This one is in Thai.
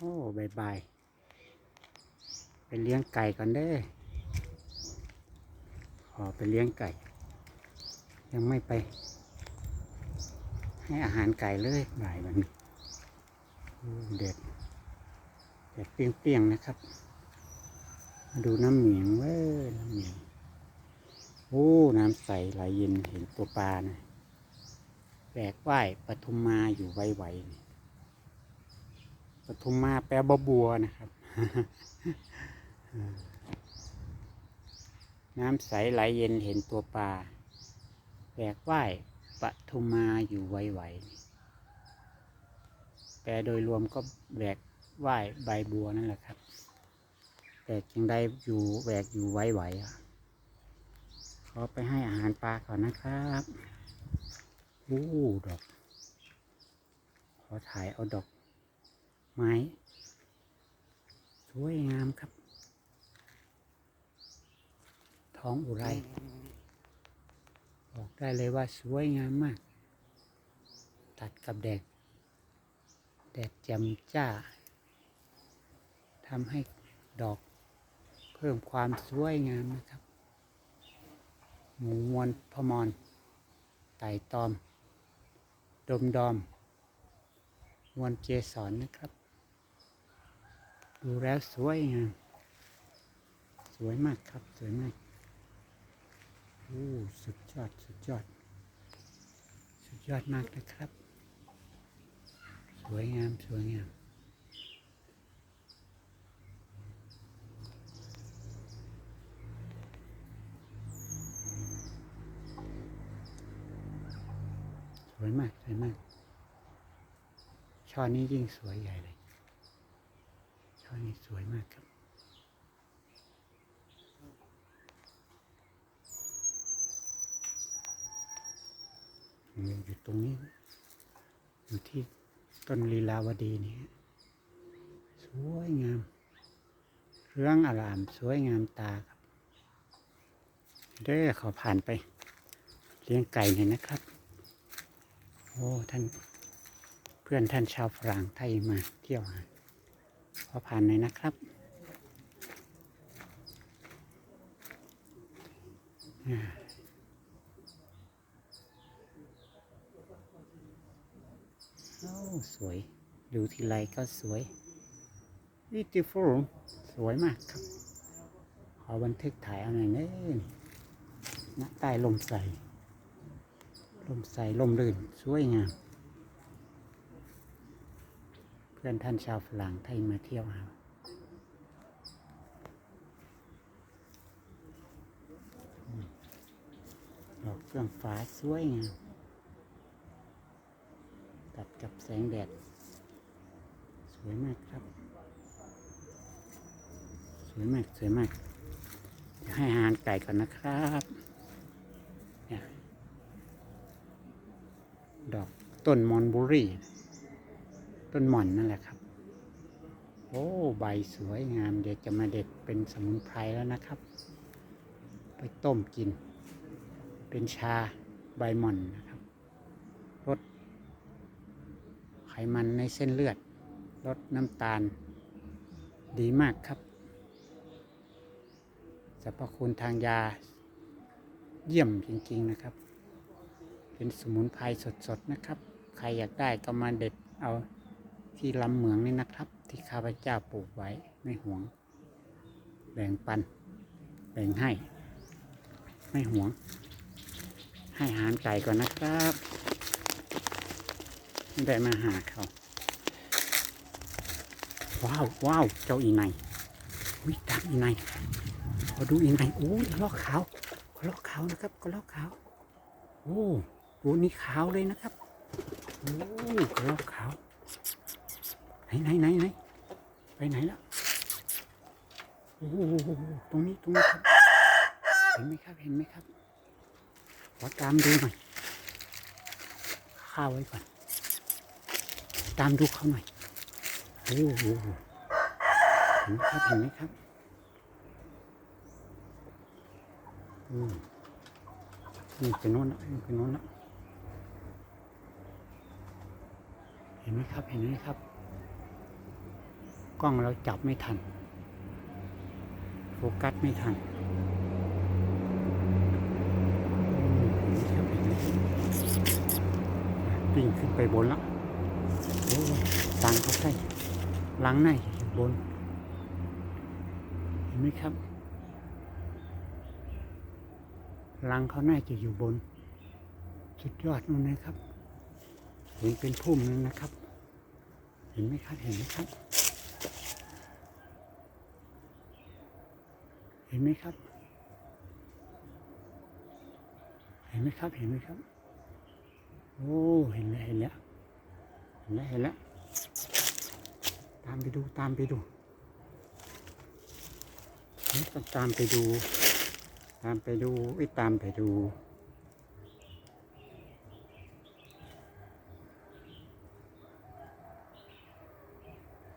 โอ้บายบายไปเลี้ยงไก่ก่อนเด้อขอไปเลี้ยงไก่ ยังไม่ไป ให้อาหารไก่เลยบ่ายวันนี้เด็ดเด็ดเปรี้ยงๆนะครับ มาดูน้ำเหมียงเว้ยน้ำเหมียงโอ้ น้ำใสไหลเย็นเห็นตัวปลานะแบกว่ายปทุมมาอยู่ไวๆนี่ ปทุมมาแปลบบัวนะครับ น้ำใสไหลเย็นเห็นตัวปลาแบกว่ายปทุมมาอยู่ไวๆแปลโดยรวมก็แบกว่ายใบบัวนั่นแหละครับแบกยังได้อยู่แบกอยู่ไวๆขอไปให้อาหารปลาก่อนนะครับอู้ดอก ขอถ่ายเอาดอก ไม้สวยงามครับ ท้องอุไรบอกได้เลยว่าสวยงามมาก ตัดกับแดด แดดจ่มจ้าทำให้ดอกเพิ่มความสวยงามนะครับ หมูมวลพมรไต่ตอม ดมดอมมวลเจสอนนะครับ ดูแล้วสวยงามสวยมากครับ สวยมากโอ้สุดยอด สุดยอด สุดยอดมากนะครับ สวยงาม สวยงามสวยมากสวยมากช่อนี้ยิ่งสวยใหญ่เลย ช่อนี้สวยมากครับอยู่ตรงนี้ อยู่ที่ต้นลีลาวดีนี่สวยงาม เรื่องอาราม สวยงามตาครับ เด้อขอผ่านไป เลี้ยงไก่หน่อยนะครับ โอ้ ท่าน เพื่อนท่านชาวฝรั่งไทยมาเที่ยวหา ขอผ่านหน่อยนะครับอ่าโอ้สวย ดูทีไรก็สวย beautiful สวยมากครับ ขอบันทึกถ่ายเอาหน่อยเน้ณใต้ลมใส ลมใส ลมลื่น สวยงาม เพื่อนท่านชาวฝรั่งไทยมาเที่ยวหาอืมดอกเฟื่องฟ้าสวยงามตัดกับแสงแดด สวยมากครับ สวยมาก สวยมากจะให้อาหารไก่ก่อนนะครับเนี่ยดอกต้นมอนบุรี ต้นหม่อนนั่นแหละครับ โอ้ใบสวยงามเดี๋ยวจะมาเด็ดเป็นสมุนไพรแล้วนะครับ ไปต้มกิน เป็นชาใบหม่อนนะครับรสไขมันในเส้นเลือดลดน้ำตาล ดีมากครับสรรพคุณทางยาเยี่ยมจริงๆนะครับ เป็นสมุนไพรสดๆนะครับ ใครอยากได้ก็มาเด็ดเอา ที่ลำเหมืองนี่นะครับ ที่ข้าพเจ้าปลูกไว้ไม่หวง แบ่งปัน แบ่งให้ ไม่หวง ให้อาหารไก่ก่อนนะครับไม่ได้มาหาเขาว้าวว้าวเจ้าอีไนวิตามอีไนขอดูอีไนโอ้ยลอกขาวกระลอกขาวนะครับกระลอกขาวโอ้โหนี่ขาวเลยนะครับโอ้กระลอกขาว ไหนไหนไหนไหนไปไหนแล้วโอ้โหตรงนี้ตรงนี้ครับเห็นไหมครับเห็นไหมครับขอตามดูหน่อยข้าวไว้ก่อน ตามดูเขาหน่อยโอ้โหเห็นไหมครับเห็นไหมครับอืมนี่ไปโน้นละนี่ไปโน้นละเห็นไหมครับเห็นไหมครับ กล้องเราจับไม่ทัน โฟกัสไม่ทันอืมเห็นไหมครับเห็นไหมปิ้งขึ้นไปบนแล้วโอ้ยตังเขาใกล้หลังในบน เห็นไหมครับรังเขาน่าจะอยู่บน สุดยอดนู่นนะครับ เห็นเป็นพุ่มนั่นนะครับ เห็นไหมครับ เห็นไหมครับ เห็นไหมครับ เห็นไหมครับ เห็นไหมครับ โอ้ เห็นแล้ว เห็นแล้ว เห็นแล้ว เห็นแล้ว ตามไปดู ตามไปดูเฮ้ยตามไปดู ตามไปดูไอ้ตามไปดู